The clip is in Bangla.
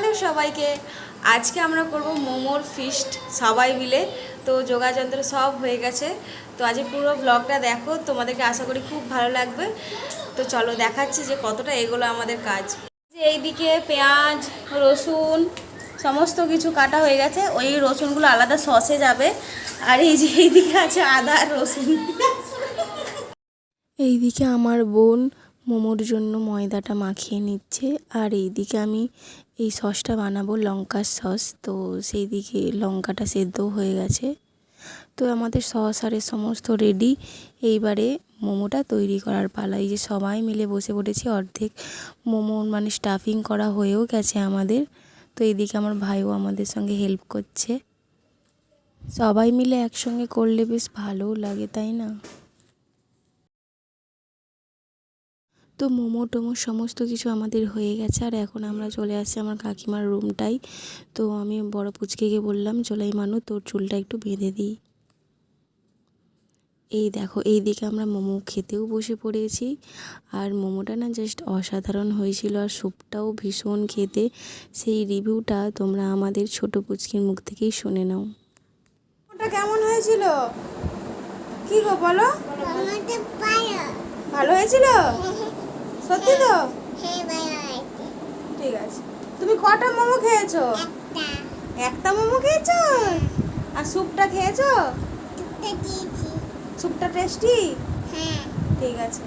হ্যালো সবাইকে। আজকে আমরা করব মোমোর ফিস্ট সবাই মিলে। তো যোগাযন্ত্র সব হয়ে গেছে। তো আজকে পুরো ব্লগটা দেখো, তোমাদেরকে আশা করি খুব ভালো লাগবে। তো চলো দেখাচ্ছি যে কতটা এগুলো আমাদের কাজ। যে এইদিকে পেঁয়াজ, রসুন, সমস্ত কিছু কাটা হয়ে গেছে। ওই রসুনগুলো আলাদা সসে যাবে। আর এই যে এইদিকে আছে আদা রসুন। এইদিকে আমার বোন মোমোর জন্য ময়দাটা মাখিয়ে নিচ্ছে। আর এইদিকে আমি এই সসটা বানাবো, লঙ্কার সস। তো সেই দিকে লঙ্কাটা সেদ্ধ হয়ে গেছে। তো আমাদের সস আর সমস্ত রেডি এইবারে মোমোটা তৈরি করার পালা। এই যে সবাই মিলে বসে পড়েছি, অর্ধেক মোমো মানে স্টাফিং করা হয়েও গেছে আমাদের। তো এইদিকে আমার ভাইও আমাদের সঙ্গে হেল্প করছে। সবাই মিলে একসঙ্গে করলে বেশ ভালোও লাগে, তাই না? তো মোমো টোমো সমস্ত কিছু আমাদের হয়ে গেছে। আর এখন আমরা চলে আসছি আমার কাকিমার রুমটাই তো আমি বড় পুচকেকে বললাম চলাই মানু তোর চুলটা একটু বেঁধে দিই এই দেখো এই দিকে আমরা মোমো খেতেও বসে পড়েছি। আর মোমোটা না জাস্ট অসাধারণ হয়েছিল আর স্যুপটাও ভীষণ খেতে। সেই রিভিউটা তোমরা আমাদের ছোট পুচকির মুখ থেকেই শুনে নাও। ওটা কেমন হয়েছিল? কি গো বলো? ভালো হয়েছিল? সত্যি তো? হ্যাঁ ঠিক আছে। তুমি কটা মোমো খেয়েছো? একটা। মোমো খেয়েছো? আর স্যুপটা খেয়েছো? স্যুপটা টেস্টি? হ্যাঁ। ঠিক আছে।